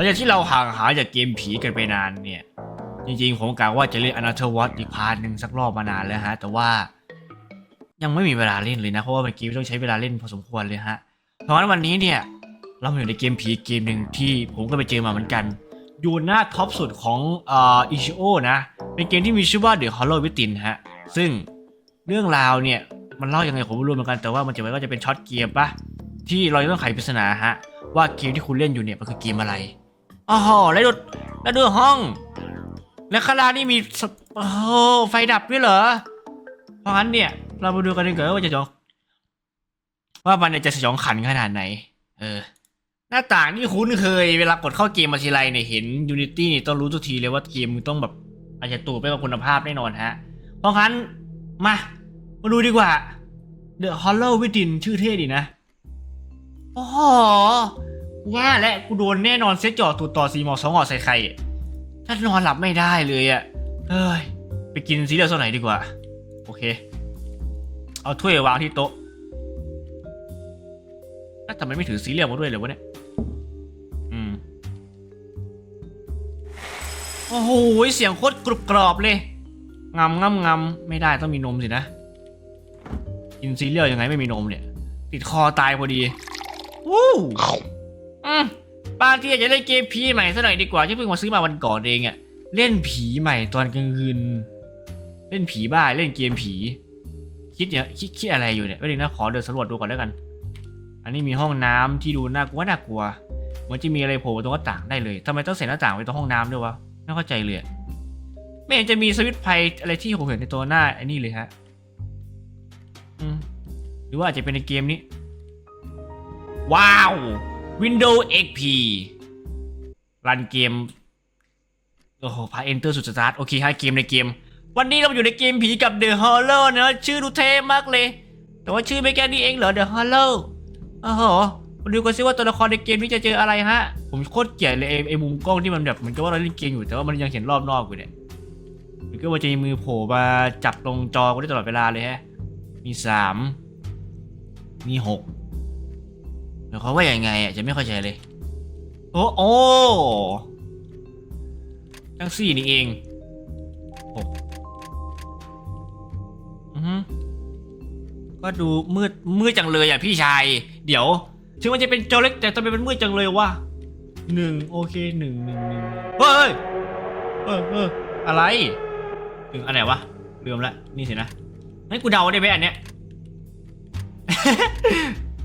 ลังจากที่เราห่างหายจากเกมผีกันไปนานเนี่ย จริงๆ ผมกะว่าจะเล่นอนาเธอร์วอตอีกพาร์ทหนึ่งสักรอบมานานแล้วฮะ แต่ว่ายังไม่มีเวลาเล่นเลยนะ เพราะว่าเป็นเกมต้องใช้เวลาเล่นพอสมควรเลยฮะ เพราะฉะนั้นวันนี้เนี่ย เราอยู่ในเกมผีเกมหนึ่งที่ผมก็ไปเจอมาเหมือนกัน อยู่หน้าท็อปสุดของอิชิโอนะ เป็นเกมที่มีชื่อว่า The Hollow Within ฮะ ซึ่งเรื่องราวเนี่ยมันเล่ายังไงผมไม่รู้เหมือนกันแต่ว่ามันจะไว้ก็จะเป็นช็อตเกมปะที่เราจะต้องไขปริศนาฮะว่าเกมที่คุณเล่นอยู่เนี่ยมันคือเกมอะไร โอ๋อแล้วดูแล้วดูห้อง แล้วข้างล่างนี่มีสโอ้โหไฟดับด้วยเหรอ เพราะงั้นเนี่ย เรามาดูกันดีกว่าว่าจะสยองว่ามันเนี่ยจะสยองขันขนาดไหน เออ หน้าต่างที่คุ้นเคยเวลากดเข้าเกมมาทีไรเนี่ยเห็น Unity นี่ต้องรู้ทุกทีเลยว่าเกมมันต้องแบบอาจจะตูไปกับคุณภาพแน่นอนฮะ เพราะงั้นมา มาดูดีกว่า The Hollow Within ชื่อเท่ดีนะ โอ้โห ว่าและกูโดนแน่นอนเซตจ่อตูดต่อสีหมอกสองหอใส่ไข่อะถ้านอนหลับไม่ได้เลยอะเฮ้ยไปกินซีเรียลสักหนดีกว่า โอเค เอาถ้วยวางที่โต๊ะแล้วทำไมไม่ถือซีเรียลมาด้วยเลยวะเนี่ยอืมโอ้โหเสียงโคตรกรุบกรอบเลยงำงำงำไม่ได้ต้องมีนมสินะ กินซีเรียลยังไงไม่มีนมเนี่ย ติดคอตายพอดีวู้ อืมบางทีอาจจะเล่นเกมผีใหม่ซะหน่อยดีกว่าที่เพิ่งมาซื้อมาวันก่อนเองอะเล่นผีใหม่ตอนกลางคืนเล่นผีบ้าเล่นเกมผี คิดเนี่ยคิดคิดอะไรอยู่เนี่ยไม่ด้นะขอเดินสำรวจดูก่อนแล้วกัน อันนี้มีห้องน้ำที่ดูน่ากลัวน่ากลัวมือนจะมีอะไรโผล่ตรงหน้าต่างได้เลยทำไมต้องเสียหน้าต่างไว้ตรงห้องน้ำด้วยวะไม่เข้าใจเลยไม่เห็นจะมีสวิตช์ไฟอะไรที่ผมเห็นในตัวหน้าไอ้นี่เลยฮะหรือว่าอาจจะเป็นในเกมนี้ ว้าว Windows XP รันเกม โอ้โหพา Enter สุดสตาร์ท โอเคฮะเกมในเกม วันนี้เราอยู่ในเกมผีกับ The Horror นะ ชื่อดูเท่มากเลย แต่ว่าชื่อไม่แค่นี้เองเหรอ The Horror โอ้โหมาดูกันซิว่าตัวละครในเกมนี้จะเจออะไรฮะ ผมโคตรเกลียดเลยไอ้ไอ้มุมกล้องที่มันแบบเหมือนกับว่าเราเล่นเกมอยู่แต่ว่ามันยังเห็นรอบนอกอยู่เนี่ยมันก็ว่าจะมีมือโผล่มาจับตรงจอกูได้ตลอดเวลาเลยฮะ มีสามมีหก หมายความว่าอย่างไงอะจะไม่เข้าใจเลย โอ้โอ้ทั้งสี่นี่เองหกอือฮึก็ดูมืดมืดจังเลยอะพี่ชาย เดี๋ยว ถึงมันจะเป็นจอเล็กแต่ทำไมมันมืดจังเลยวะหนึ่งโอเคหนึ่งหนึ่งหนึ่งเฮ้ยเออเอออะไรหนึ่งอันไหนวะลืมละนี่สินะให้กูเดาได้ไหมอันเนี้ย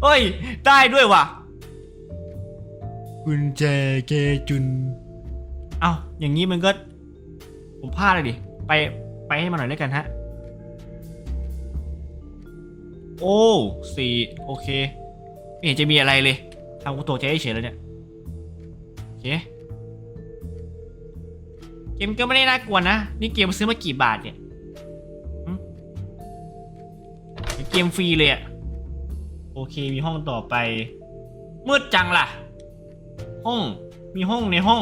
เฮ้ย ได้ด้วยว่ะ กุญแจเกจุน เอ้าอย่างนี้มันก็ ผมพลาดเลยดิ ไป ไปให้มันหน่อยแล้วกันฮะ โอ้สี่โอเค ไม่เห็นจะมีอะไรเลยทำกูตกใจเฉยๆแล้วเนี่ย โอเค เกมก็ไม่ได้น่ากลัวนะ นี่เกมซื้อมากี่บาทเนี่ยหึเกมฟรีเลยอะ โอเคมีห้องต่อไป มืดจังล่ะ ห้อง มีห้องในห้อง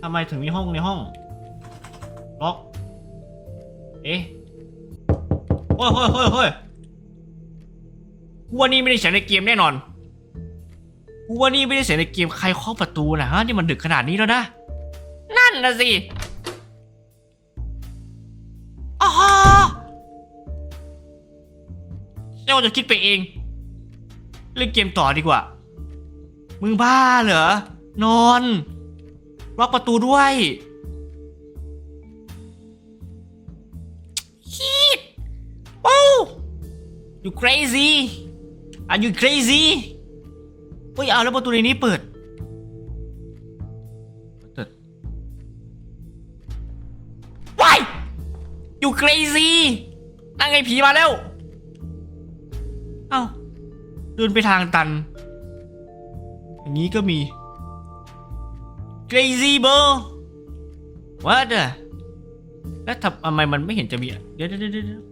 ทำไมถึงมีห้องในห้องล็อกเอ๊ะโอ้ยเฮ้ยเฮ้ยเฮ้ยกูว่านี่ไม่ได้เสียงในเกมแน่นอนกูว่านี่ไม่ได้เสียงในเกมใครเคาะประตูนะฮะนี่มันดึกขนาดนี้แล้วนะ นั่นนะสิ เจ้าจะคิดไปเอง เล่นเกมต่อดีกว่า มึงบ้าเหรอ นอนล็อกประตูด้วยฮีดโอ้ you crazy are you crazy เฮ้ยเอาแล้วประตูในนี้เปิดเปิด Why you crazy นั่งไงผีมาแล้ว เอ้า เดินไปทางตัน อย่างนี้ก็มี crazy bro what the แล้วทำไมมันไม่เห็นจะมีเดี๋ยวเดี๋ยวเดี๋ยวเดี๋ยว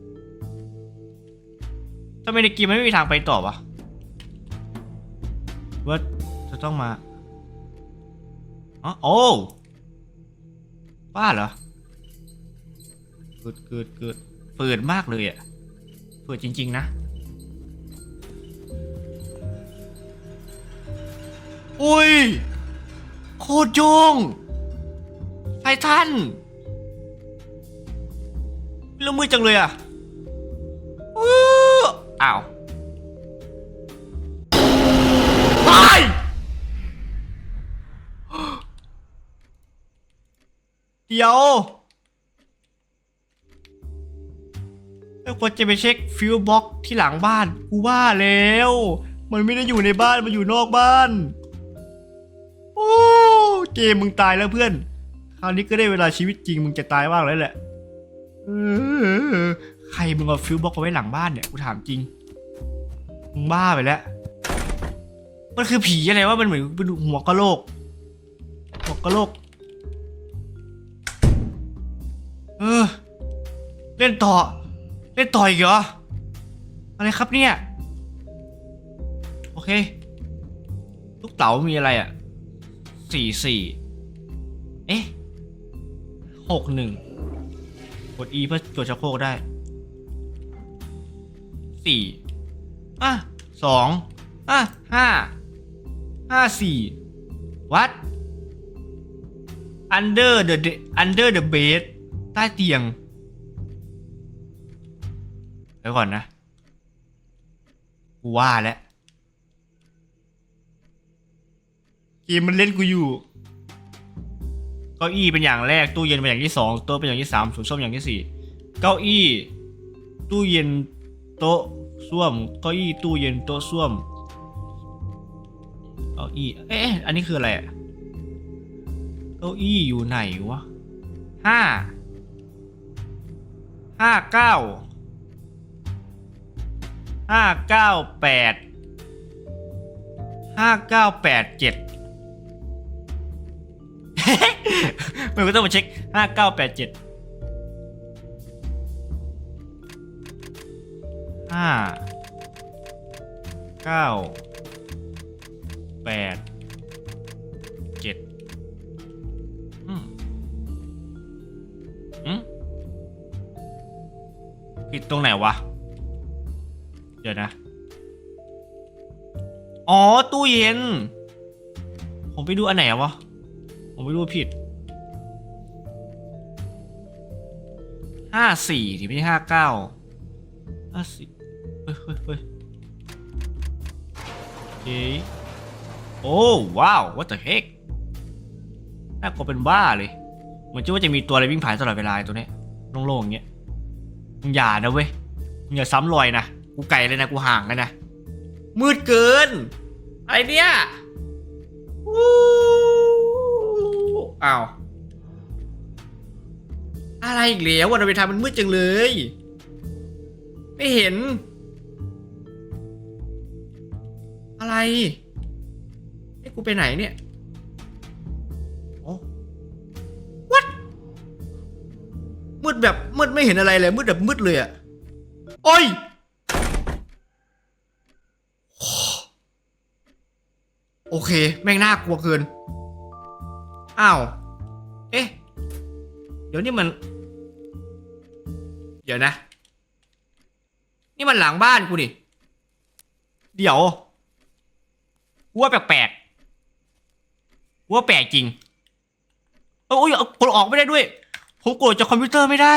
ทำไมในเกมมันไม่มีทางไปต่อวะว่าจะต้องมาอ๋อโอ้บ้าเหรอเกิดเกิดเกิดเปิดมากเลยอะ เปิดจริง ๆ นะ อุ้ย โคตรโยงไททันแล้วมืดจังเลยอะอ้าวไปเดี๋ยวแล้วควรจะไปเช็คฟิวบ็อกที่หลังบ้าน กูว่าแล้ว มันไม่ได้อยู่ในบ้าน มันอยู่นอกบ้าน เกมมึงตายแล้วเพื่อน คราวนี้ก็ได้เวลาชีวิตจริงมึงจะตายบ้างแล้วแหละเออใครมึงเอาฟิวบ็อกมาไว้หลังบ้านเนี่ยกูถามจริง มึงบ้าไปแล้ว มันคือผีอะไรวะมันเหมือนเป็นหัวกะโหลก หัวกะโหลก เออ เล่นต่อ เล่นต่ออีกเหรอ อะไรครับเนี่ย โอเค ลูกเต๋ามีอะไรอะ สี่สี่เอ๊ะหกหนึ่งกด E เพื่อกดชักโครกได้สี่อะสองอะห้าห้าสี่วัด under the under the bed ใต้เตียงเดี๋ยวก่อนนะ กูว่าแล้ว เกมมันเล่นกูอยู่เก้าอี้เป็นอย่างแรกตู้เย็นเป็นอย่างที่สองโต๊ะเป็นอย่างที่สามถุงส้วมอย่างที่สี่เก้าอี้ ตู้เย็นโต๊ะส้วมเก้าอี้ตู้เย็นโต๊ะส้วมเก้าอี้เอ๊ะอันนี้คืออะไรอะเก้าอี้อยู่ไหนวะห้าห้าเก้าห้าเก้าแปดห้าเก้าแปดเจ็ด มันก็ต้องมาเช็คห้าเก้าแปดเจ็ดห้าเก้าแปดเจ็ดอืมอืมผิดตรงไหนวะ เดี๋ยวนะ อ๋อ ตู้เย็น ผมไปดูอันไหนวะ ผมไม่รู้ผิดห้าสี่ที่ไม่ใช่ห้าเก้าห้าสี่เฮ้ยเฮ้ยเฮ้ยโอเคโอ้ว้าว what the heck น่ากลัวเป็นบ้าเลยเหมือนจะว่าจะมีตัวอะไรวิ่งผ่านตลอดเวลาตัวเนี้ยโล่งๆอย่างเงี้ยมึงอย่านะเว้ยมึงอย่าซ้ำรอยนะกูไกลเลยนะกูห่างเลยนะมืดเกินไอเนี่ยวู้ อ้าว อะไรอีกแล้ววันเวทามันมืดจังเลย ไม่เห็น อะไรให้กูไปไหนเนี่ยโอ้ what มืดแบบมืดไม่เห็นอะไรเลยมืดแบบมืดเลยอะโอ้ยโอเค แม่งน่ากลัวเกิน อ้าว เอ๊ะ เดี๋ยวนี่มัน เดี๋ยวนะ นี่มันหลังบ้านกูดิ เดี๋ยวกูว่าแปลกๆกูว่าแปลกจริง เอยโอ้ยกดออกไม่ได้ด้วย ผมกดจากคอมพิวเตอร์ไม่ได้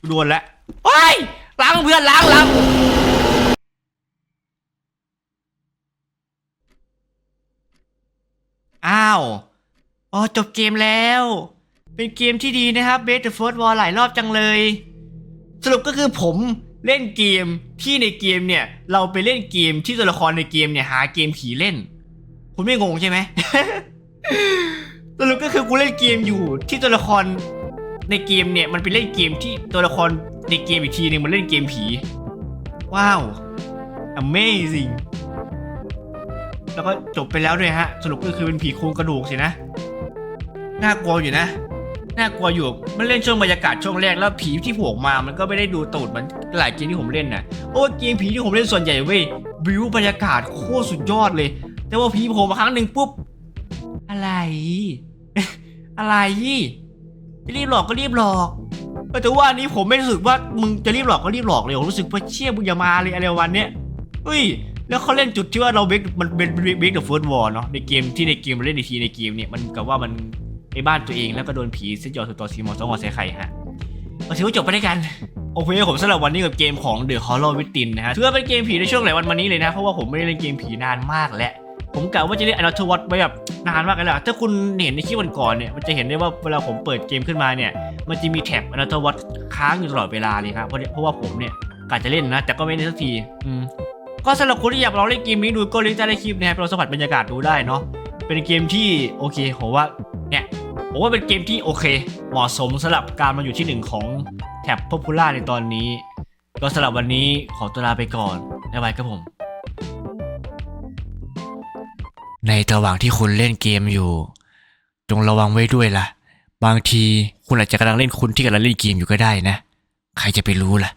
กูโดนแล้วโอ้ยล้างเพื่อนล้างล้าง อ้าว อ๋อ จบเกมแล้ว เป็นเกมที่ดีนะครับ b e t the First War หลายรอบจังเลย สรุปก็คือผมเล่นเกมที่ในเกมเนี่ย เราไปเล่นเกมที่ตัวละครในเกมเนี่ยหาเกมผีเล่น คุณไม่งงใช่ไหมสรุปก็คือกูเล่นเกมอยู่ที่ตัวละครในเกมเนี่ยมันไปเล่นเกมที่ตัวละครในเกมอีกทีหนึงมันเล่นเกมผี ว้าว amazing แล้วก็จบไปแล้วด้วยฮะ สรุปก็คือเป็นผีโครงกระดูกสินะ น่ากลัวอยู่นะ น่ากลัวอยู่ มันเล่นช่วงบรรยากาศช่วงแรกแล้วผีที่โผล่มา มันก็ไม่ได้ดูตูดเหมือนหลายเกมที่ผมเล่นนะโอ้เกมผีที่ผมเล่นส่วนใหญ่เว้ยบิวบรรยากาศโคตรสุดยอดเลย แต่ว่าผีโผล่มาครั้งหนึ่งปุ๊บ อะไร อะไรรีบหลอกก็รีบหลอกแต่ว่าอันนี้ผมไม่รู้สึกว่ามึงจะรีบหลอกก็รีบหลอกเลยผมรู้สึกว่าเชี่ยมึงอย่ามาเลยอะไรวันเนี้ยเฮ้ย แล้วเขาเล่นจุดที่ว่าเราเบรกมันเป็นเบรกเดอะเฟิร์สวอร์เนาะในเกมที่ในเกมเราเล่นอีกทีในเกมเนี่ยมันกับว่ามันในบ้านตัวเองแล้วก็โดนผีเซตยอสุดต่อซีมอสองหอใส่ไข่ฮะมาถือว่าจบไปด้วยกันโอเคผมสำหรับวันนี้กับเกมของ The Horror Within นะฮะถือว่าเป็นเกมผีในช่วงหลายวันมานี้เลยนะเพราะว่าผมไม่ได้เล่นเกมผีนานมากแล้วผมกะว่าจะเล่น Another World ไว้แบบนานมากเลยแหละถ้าคุณเห็นในคลิปวันก่อนเนี่ยมันจะเห็นได้ว่าเวลาผมเปิดเกมขึ้นมาเนี่ย มันจะมีแท็บ Another World ค้างอยู่ตลอดเวลาเลยครับเพราะเพราะว่าผมเนี่ยกะจะเล่นนะ แต่ก็ไม่ได้สักทีอืม ก็สำหรับคนที่อยากลองเล่นเกมนี้ดูก็ลิงก์ใต้คลิปนะครับไปลองสัมผัสบรรยากาศดูได้เนาะเป็นเกมที่โอเคผมว่าเนี่ยผมว่าเป็นเกมที่โอเค เหมาะสมสำหรับการมาอยู่ที่หนึ่งของแท็บ Popular ในตอนนี้ ก็สำหรับวันนี้ขอตัวลาไปก่อนบ๊ายบายครับผม ในระหว่างที่คุณเล่นเกมอยู่ จงระวังไว้ด้วยล่ะ บางทีคุณอาจจะกำลังเล่นคุณที่กำลังเล่นเกมอยู่ก็ได้นะ ใครจะไปรู้ล่ะ